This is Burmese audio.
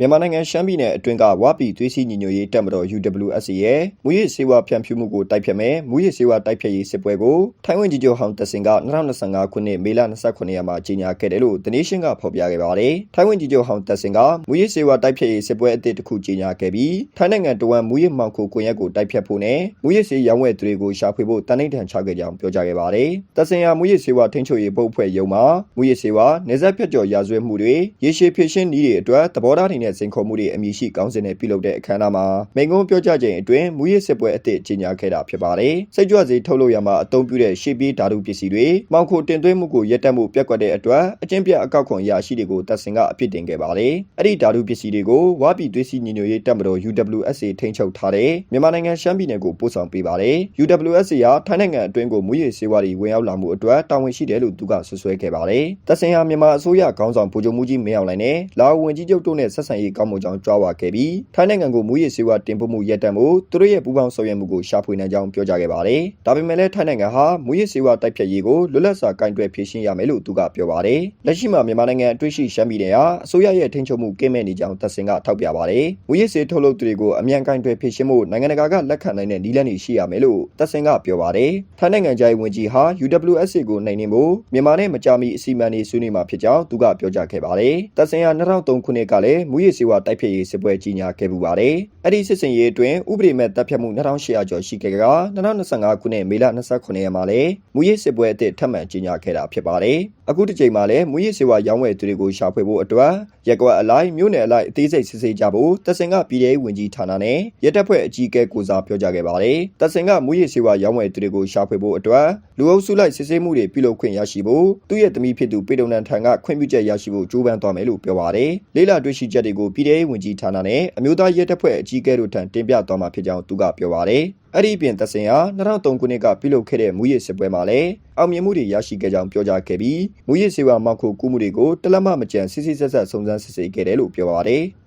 မြန်မာနိုင်ငံရှမ်းပြည်နယ်အတွင်းကဝါပီသွေးစည်းညီညွတ်ရေးတပ်မတော် UWSA ရဲ့မူရစ်စေဝါဖြန့်ဖြူးမှုကိုတိုက်ဖြတ်မယ်မူရစ်စေဝါတိုက်ဖြတ်ရေးစစ်ပွဲကိုထိုင်းဝန်ကြီးချုပ်ဟောင်းတက်စင်က2025ခုနှစ်မေလ29ရက်မှာကြီးညာခဲ့တယ်လို့ The Nation ကဖော်ပြခဲ့ပါတယ်။ထိုင်းဝန်ကြီးချုပ်ဟောင်းတက်စင်ကမူရစ်စေဝါတိုက်ဖြတ်ရေးစစ်ပွဲအသစ်တစ်ခုကြီးညာခဲ့ပြီးထိုင်းနိုင်ငံတဝန်မူရစ်မှောင်ခိုကွန်ရက်ကိုတိုက်ဖြတ်ဖို့နဲ့မူရစ်စေရောင်းဝယ်သူတွေကိုရှာဖွေဖို့တန်ဋိဌာန်ချခဲ့ကြောင်းပြောကြားခဲ့ပါတယ်။တက်စင်ဟာမူရစ်စေဝါထိန်းချုပ်ရေးဘုတ်အဖွဲ့ရုံးမှာမူရစ်စေဝါနေဆက်ဖြတ်ကျော်ရာဇဝတ်မှုတွေရေရှည်ဖြစ်ရှင်းနည်းတွေအတွက်သဘောထားတွေနဲ့စိန်ခေါ်မှုတွေအမည်ရှိကောင်းစဉ်နဲ့ပြုလုပ်တဲ့အခမ်းအနားမှာမိန့်ခွန်းပြောကြားချိန်အတွင်းမူရစ်စစ်ပွဲအသစ်ကြီးညာခဲ့တာဖြစ်ပါတယ်။စိတ်ကြွစေထုတ်လုပ်ရမှာအသုံးပြုတဲ့ရှေးပြေးဓာတုပစ္စည်းတွေမောင်ခိုတင်သွင်းမှုကိုရပ်တန့်မှုပြက်ကွက်တဲ့အတွက်အကျင့်ပြအကောက်ခွန်ရာရှိတွေကိုတပ်ဆင်ကအပြစ်တင်ခဲ့ပါတယ်။အဲ့ဒီဓာတုပစ္စည်းတွေကိုဝါပြည်သွေးစည်းညီညွတ်ရေးတပ်မတော် UWSA ထိန်းချုပ်ထားတဲ့မြန်မာနိုင်ငံရှမ်းပြည်နယ်ကိုပို့ဆောင်ပေးပါတယ်။ UWSA ကထိုင်းနိုင်ငံအတွင်းကိုမူရစ်စေဝါတွေဝင်ရောက်လာမှုအတွက်တာဝန်ရှိတယ်လို့သူကဆွဆွဲခဲ့ပါတယ်။တပ်ဆင်ဟာမြန်မာအစိုးရခေါင်းဆောင်ဗိုလ်ချုပ်မှုကြီးမင်းအောင်လှိုင်နဲ့လာအိုဝန်ကြီးချုပ်တို့နဲ့ဆက်ဆံရေးကောင်းမွန်ကြောင်းကြွားဝါခဲ့ပြီးထိုင်းနိုင်ငံကိုမူရစ်စေဝါတင်ပို့မှုရပ်တန့်မှုသူတို့ရဲ့ပူးပေါင်းဆောင်ရွက်မှုကိုရှာဖွေနိုင်ကြောင်းပြောကြားခဲ့ပါတယ်။ဒါပေမဲ့လည်းထိုင်းနိုင်ငံဟာမူရစ်စေဝါတိုက်ဖြတ်ရေးကိုလွတ်လပ်စွာကင်တွယ်ဖြေရှင်းရမယ်လို့သူကပြောပါတယ်။လက်ရှိမှာမြန်မာနိုင်ငံအတွေ့ရှိရှမ်းပြည်နယ်ဟာအစိုးရရဲ့ထိန်းချုပ်မှုကင်းမဲ့နေကြောင်းသက်စင်ကထောက်ပြပါတယ်။မူရစ်စေထုတ်လုပ်သူတွေကိုအမြန်ကင်တွယ်ဖြေရှင်းမှုနိုင်ငံတကာကလက်ခံနိုင်တဲ့နည်းလမ်းတွေရှိရမယ်လို့သက်စင်ကပြောပါတယ်။ထိုင်းနိုင်ငံသားဝင်ကြီးဟာ UWSA ကိုနိုင်နေဖို့မြန်မာနဲ့မကြာမီအစီအမံတွေဆွေးနွေးမှာဖြစ်ကြောင်းသူကပြောကြားခဲ့ပါတယ်။သက်စင်ဟာ2003ခုနှစ်ကလည်းမူရစ်စေဝါတိုက်ဖြတ်ရေးစစ်ပွဲကြီးညာခဲ့ပူပါတယ်။အဲ့ဒီစစ်စင်ရေးအတွင်းဥပဒေမဲ့တပ်ဖြတ်မှု2800ကျော်ရှိခဲ့က2025ခုနှစ်မေလ29ရက်မှာလည်းမူရစ်စစ်ပွဲအသစ်ထပ်မံကြီးညာခဲ့တာဖြစ်ပါတယ်။အခုတစ်ချိန်မှာလည်းမူရစ်စေဝါရောင်းဝယ်သူတွေကိုရှာဖွေဖို့အတွက်ရက်ကွက်အလိုက်မြို့နယ်အလိုက်အသေးစိတ်စစ်ဆေးကြဖို့တပ်စင်ကပြည်ထောင်ဝင်ကြီးဌာနနဲ့ရဲတပ်ဖွဲ့အကြီးအကဲကိုစားပြောကြားခဲ့ပါတယ်။တပ်စင်ကမူရစ်စေဝါရောင်းဝယ်သူတွေကိုရှာဖွေဖို့အတွက်လူအုပ်စုလိုက်စစ်ဆေးမှုတွေပြုလုပ်ခွင့်ရရှိဖို့သူ့ရဲ့သမီးဖြစ်သူပေတုံနန်ထံကခွင့်ပြုချက်ရရှိဖို့ကြိုးပမ်းသွားမယ်လို့ပြောပါတယ်။လေးလာတွေ့ရှိချက်တွေကိုပြည်ထောင်ဝင်ကြီးဌာနနဲ့အမျိုးသားရဲတပ်ဖွဲ့အကြီးအကဲတို့ထံတင်ပြသွားမှာဖြစ်ကြောင်းသူကပြောပါတယ်။အဲ့ဒီအပြင်သစင်ဟာ2003ခုနှစ်ကပြုလုပ်ခဲ့တဲ့မူရစ်စစ်ပွဲမှာလည်းအောင်မြင်မှုတွေရရှိခဲ့ကြောင်းပြောကြားခဲ့ပြီးမူရစ်စေဝါမောက်ခုကူးမှုတွေကိုတလက်မမကြံစစ်စစ်ဆက်ဆက်စုံစမ်းစစ်ဆေးခဲ့တယ်လို့ပြောပါတယ်။